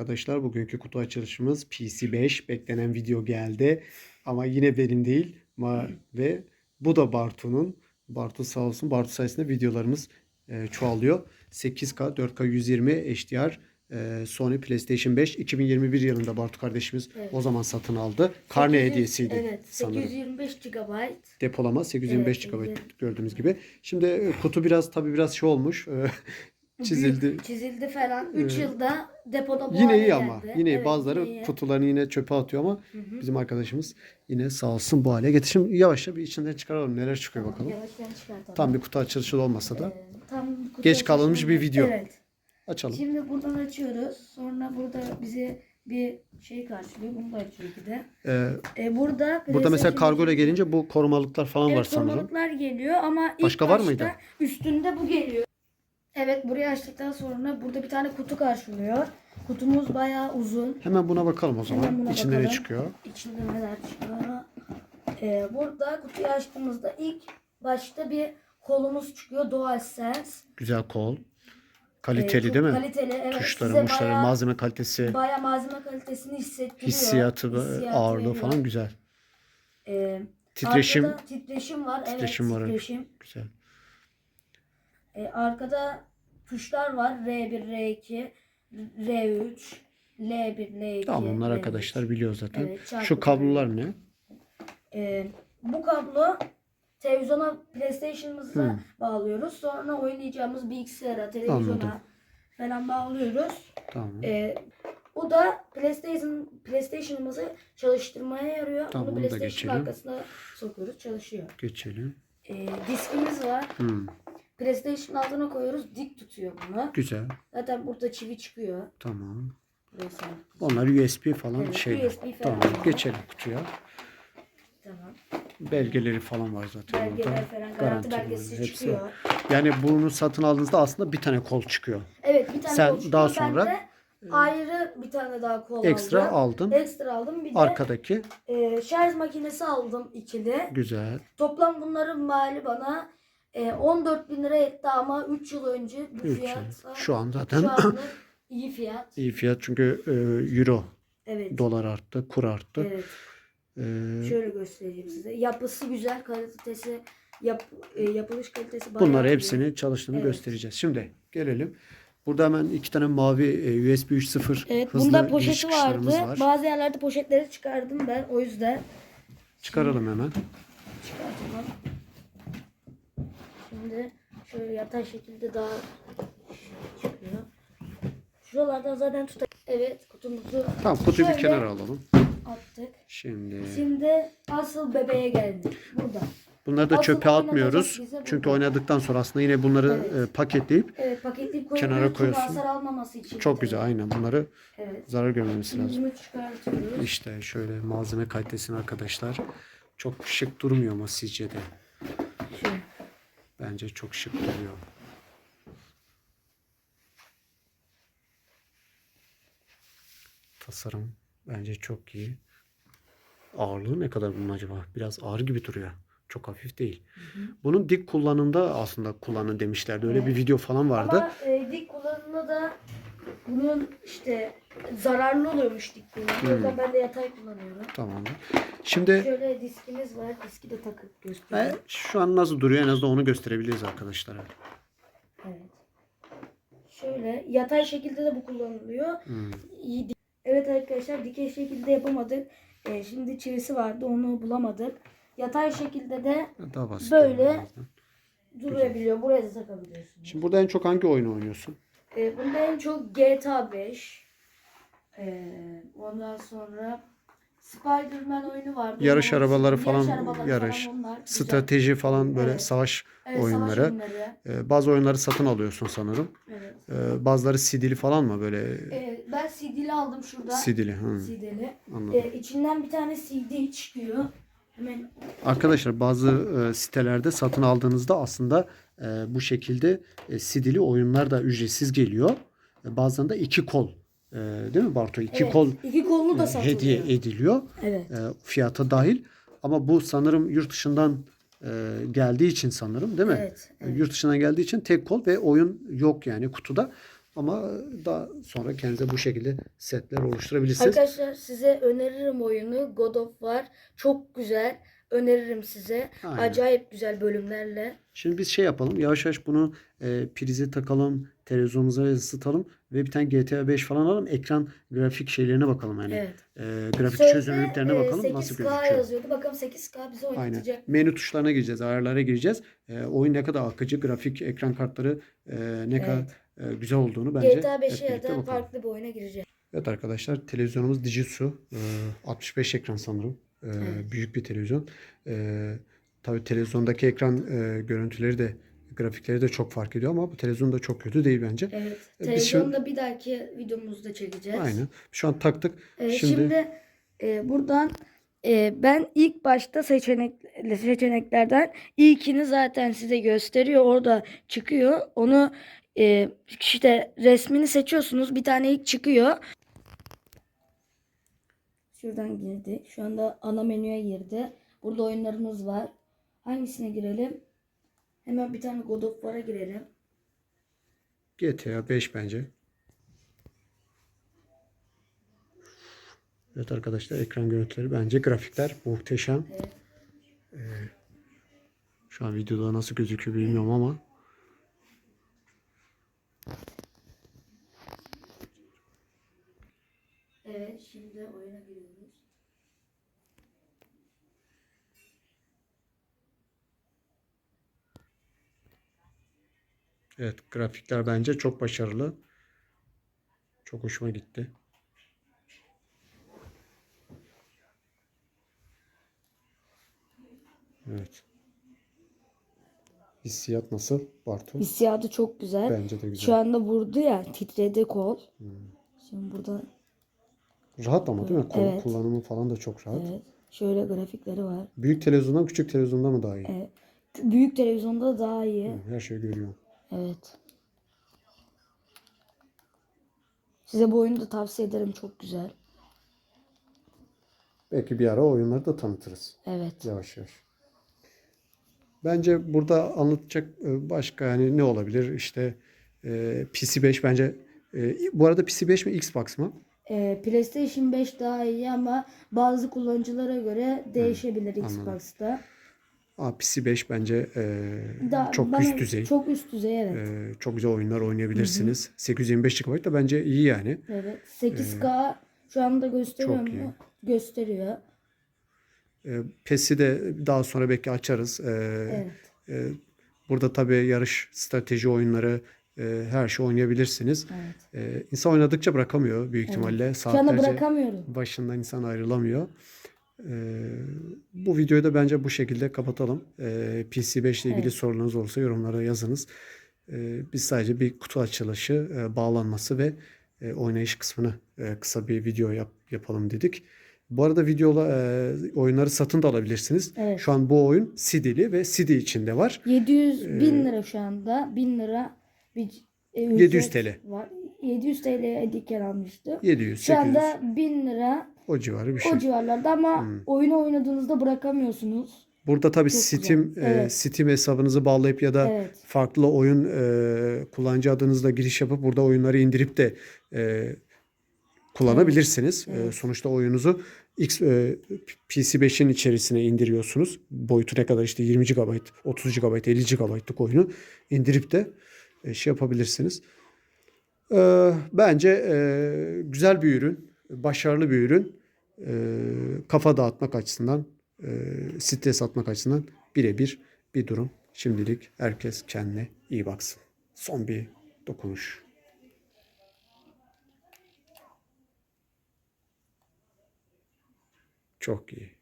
arkadaşlar. Bugünkü kutu açılışımız PC5. Beklenen video geldi. Ama yine benim değil. Ma ve bu da Bartu'nun. Bartu sağ olsun. Bartu sayesinde videolarımız e, çoğalıyor. 8K, 4K 120 HDR e, Sony PlayStation 5 2021 yılında Bartu kardeşimiz Evet. o zaman satın aldı. Karne 800 hediyesiydi Evet. sanırım. 825 GB. Depolama 825 Evet, GB evet. gördüğümüz gibi. Şimdi e, kutu biraz tabii biraz şey olmuş. çizildi. Çizildi falan. 3 Evet. yılda depoda bu Yine iyi ama. geldi. Yine iyi. Evet, bazıları yine iyi. kutularını yine çöpe atıyor ama Hı hı. bizim arkadaşımız yine sağ olsun bu hale getir. Şimdi yavaşça bir içinden çıkaralım neler çıkıyor bakalım. Yavaştan çıkartalım. Tam bir kutu açılışı olmasa da Ee, tam kutu Geç kalınmış bir video. Evet. açalım. Şimdi buradan açıyoruz. Sonra burada bize bir şey karşılıyor. Bunu da açıyor iki de. Ee, Ee, burada burada mesela kargo ile gelince bu korumalıklar falan var Evet sanırım. korumalıklar geliyor ama ilk Başka var mıydı? üstünde bu geliyor. Evet burayı açtıktan sonra burada bir tane kutu karşılıyor. Kutumuz bayağı uzun. Hemen buna bakalım o Hemen zaman. buna İçinde ne bakalım. çıkıyor? İçinde neler çıkıyor? Ee, burada kutuyu açtığımızda ilk başta bir kolumuz çıkıyor. DualSense. Güzel kol. Ee, Kaliteli çok değil mi? Kaliteli evet. Tuşları, Size muşları, bayağı, malzeme kalitesi, bayağı malzeme kalitesini hissettiriyor. hissiyatı, ağırlığı veriyor. falan güzel. Ee, Titreşim arkada titreşim var. Titreşim evet, var. Titreşim. güzel. Ee, arkada tuşlar var. R1, R2, R3, L1, L2. Tamam bunlar L3. arkadaşlar biliyor zaten. Evet, çarpı Şu kablolar ne? Ee, bu kablo televizyona PlayStation'ımıza Hı. bağlıyoruz. Sonra oynayacağımız bilgisayara, televizyona Anladım. falan bağlıyoruz. Tamam. Ee, bu da PlayStation PlayStation'ımızı çalıştırmaya yarıyor. Tamam, Bunu bunu da PlayStation geçelim. arkasına sokuyoruz, çalışıyor. Geçelim. Ee, diskimiz var. Hmm, PlayStation altına koyuyoruz, dik tutuyor bunu. güzel. Zaten burada çivi çıkıyor. Tamam. Sabit. Onlar USB falan Evet, şeyler. USB falan Tamam. var. Geçelim kutuya. Tamam. Belgeleri falan var zaten Belgeler orada. falan, garanti Garanti belgesi hepsi çıkıyor. var. Yani bunu satın aldığınızda aslında bir tane kol çıkıyor. Evet bir tane Sen kol çıkıyor. daha Ben sonra, de ayrı bir tane daha kol Ekstra aldım. aldın. Ekstra aldım. Bir de Arkadaki e, şarj makinesi aldım ikili. güzel. Toplam bunların mali bana e, 14 bin lira etti ama 3 yıl önce bu Üç. fiyat Şu an zaten şu anda iyi fiyat. iyi fiyat çünkü e, euro, Evet. dolar arttı, kur arttı. Evet. E, Şöyle göstereyim size. Yapısı güzel, kalitesi, yap, e, yapılış kalitesi bayağı Bunları iyi. hepsini çalıştığını Evet. göstereceğiz. Şimdi gelelim. Burada hemen iki tane mavi e, USB 3.0 Evet, hızlı bunda giriş poşeti çıkışlarımız vardı. var. Bazı yerlerde poşetleri çıkardım ben o yüzden. Çıkaralım hemen. Çıkartalım. Şimdi şöyle yatay şekilde daha çıkıyor. Şuralardan zaten tutar. Evet kutumuzu Tamam kutuyu bir Şöyle kenara alalım. attık. Şimdi Şimdi asıl bebeğe geldik. Burada. bunları da asıl çöpe atmıyoruz. bize bu. Çünkü oynadıktan sonra aslında yine bunları Evet. e, paketleyip Evet paketleyip Kenara. Çok koyuyorsun. hasar almaması için. çok güzel aynen bunları Evet. zarar görmemesi lazım. bunu çıkartıyoruz. İşte şöyle malzeme kalitesini arkadaşlar. Çok şık durmuyor mu sizce de? Bence çok şık duruyor. Tasarım bence çok iyi. Ağırlığı ne kadar bunun acaba? Biraz ağır gibi duruyor. Çok hafif değil. Bunun dik kullanımda aslında kullanın demişlerdi. Öyle bir Evet. video falan vardı. Ama e, dik kullanımda da bunun işte zararlı oluyormuş dik kullanımda. O Hmm. yüzden ben de yatay kullanıyorum. Tamamdır. Şimdi Şöyle diskimiz var. Diski de takıp e, gösteriyor. şu an nasıl duruyor en azından onu gösterebiliriz arkadaşlara. Evet. Şöyle yatay şekilde de bu kullanılıyor. Hmm. Evet arkadaşlar dikey şekilde yapamadık. E, şimdi çivisi vardı onu bulamadık. Yatay şekilde de Daha basit. Böyle. durabiliyor. Buraya da takabiliyorsunuz. Şimdi burada en çok hangi oyunu oynuyorsun? E, bunda en çok GTA 5. E, ondan sonra Spider-Man oyunu vardı. Yarış Onun arabaları falan, yarış arabaları falan onlar. Güzel. Strateji falan böyle Evet. savaş Evet, savaş oyunları. oyunları. Ee, bazı oyunları satın alıyorsun sanırım. Evet. Ee, bazıları CD'li falan mı böyle E, ben CD'li aldım şurada. CD'li? Hı, CD'li. anladım. E, içinden bir tane CD çıkıyor. Hemen Arkadaşlar bazı e, sitelerde satın aldığınızda aslında e, bu şekilde e, CD'li oyunlar da ücretsiz geliyor. E, bazen de iki kol e, değil mi Bartu? İki evet, kol iki kollu da e, hediye ediliyor. Evet. E, fiyata dahil. Ama bu sanırım yurt dışından e, geldiği için sanırım değil mi? Evet. E, Yurt dışından geldiği için tek kol ve oyun yok yani kutuda. Ama daha sonra kendinize bu şekilde setler oluşturabilirsiniz. Arkadaşlar size öneririm oyunu. God of War çok güzel. Öneririm size. Aynen. Acayip güzel bölümlerle. Şimdi biz şey yapalım. Yavaş yavaş bunu e, prize takalım. Televizyonumuza ısıtalım. Ve bir tane GTA 5 falan alalım. Ekran grafik şeylerine bakalım. Yani. Evet. E, grafik Sözde, çözünürlüklerine e, bakalım. Nasıl 8K gözüküyor. yazıyordu. Bakalım 8K bize Aynen. oynatacak. Menü tuşlarına gireceğiz. Ayarlara gireceğiz. E, oyun ne kadar akıcı. Grafik ekran kartları e, ne kadar e, güzel olduğunu bence GTA hep 5'e ya da farklı bir oyuna gireceğiz. Evet arkadaşlar televizyonumuz Dijitsu. Ee, 65 ekran sanırım. Ee, Evet. Büyük bir televizyon. Ee, tabii televizyondaki ekran e, görüntüleri de grafikleri de çok fark ediyor ama bu televizyon da çok kötü değil bence. Evet. E, biz Televizyonda bir dahaki videomuzda çekeceğiz. Aynen. Şu an taktık. Ee, Şimdi- şimdi e, buradan e, ben ilk başta seçenek seçeneklerden ilkini zaten size gösteriyor. Orada çıkıyor. Onu e, işte resmini seçiyorsunuz. Bir tane ilk çıkıyor. Şuradan girdi. Şu anda ana menüye girdi. Burada oyunlarımız var. Hangisine girelim? Hemen bir tane God of War'a girelim. GTA 5 bence. Evet arkadaşlar ekran görüntüleri bence grafikler muhteşem. Evet. Ee, şu an videoda nasıl gözüküyor bilmiyorum ama Evet, şimdi oyuna giriyoruz. evet grafikler bence çok başarılı. Çok hoşuma gitti. Evet. Hissiyat nasıl Bartu? Hissiyatı çok güzel. Bence de güzel. Şu anda vurdu ya titredi kol. Şimdi burada Rahat ama değil mi? Kol Evet. kullanımı falan da çok rahat. evet, şöyle grafikleri var. Büyük televizyondan küçük televizyonda mı daha iyi? Evet. Büyük televizyonda daha iyi. Her şeyi görüyor. Evet. Size bu oyunu da tavsiye ederim. Çok güzel. Belki bir ara oyunları da tanıtırız. Evet. Yavaş yavaş. Bence burada anlatacak e, başka yani ne olabilir? İşte e, PC5 bence e, bu arada PC5 mi Xbox mı? Ee, PlayStation 5 daha iyi ama bazı kullanıcılara göre değişebilir Xbox'ta. Aa, PC5 bence e, Da- çok üst düzey. Çok üst düzey evet. E, çok güzel oyunlar oynayabilirsiniz. 825 GB da bence iyi yani. Evet. 8K şu anda gösteriyor Çok iyi. mu? Gösteriyor. E, PES'i de daha sonra belki açarız. E, Evet. e, burada tabii yarış strateji oyunları e, her şey oynayabilirsiniz. Evet. E, insan oynadıkça bırakamıyor büyük ihtimalle. Anda Saatlerce bırakamıyorum. başından insan ayrılamıyor. E, bu videoyu da bence bu şekilde kapatalım. E, PC5 ile ilgili Evet. sorularınız olursa yorumlara yazınız. E, biz sadece bir kutu açılışı, e, bağlanması ve e, oynayış kısmını e, kısa bir video yap, yapalım dedik. Bu arada videola e, oyunları satın da alabilirsiniz. Evet. Şu an bu oyun CD'li ve CD içinde var. 700 Ee, bin lira şu anda. 1000 lira bir e, 700 ücret TL. Var. 700 TL'ye Ediken almıştı. 700, Şu 800 anda 1000 lira o civarı bir şey. o civarlarda ama Hmm. oyunu oynadığınızda bırakamıyorsunuz. Burada tabii Çok Steam e, Evet. Steam hesabınızı bağlayıp ya da Evet. farklı oyun e, kullanıcı adınızla giriş yapıp burada oyunları indirip de e, kullanabilirsiniz. E, sonuçta oyunuzu X e, PC5'in içerisine indiriyorsunuz. Boyutu ne kadar işte 20 GB, 30 GB, 50 GB'lık oyunu indirip de e, şey yapabilirsiniz. E, bence e, güzel bir ürün, başarılı bir ürün. E, kafa dağıtmak açısından, stres atmak açısından birebir bir durum. Şimdilik herkes kendine iyi baksın. Son bir dokunuş. Çok iyi.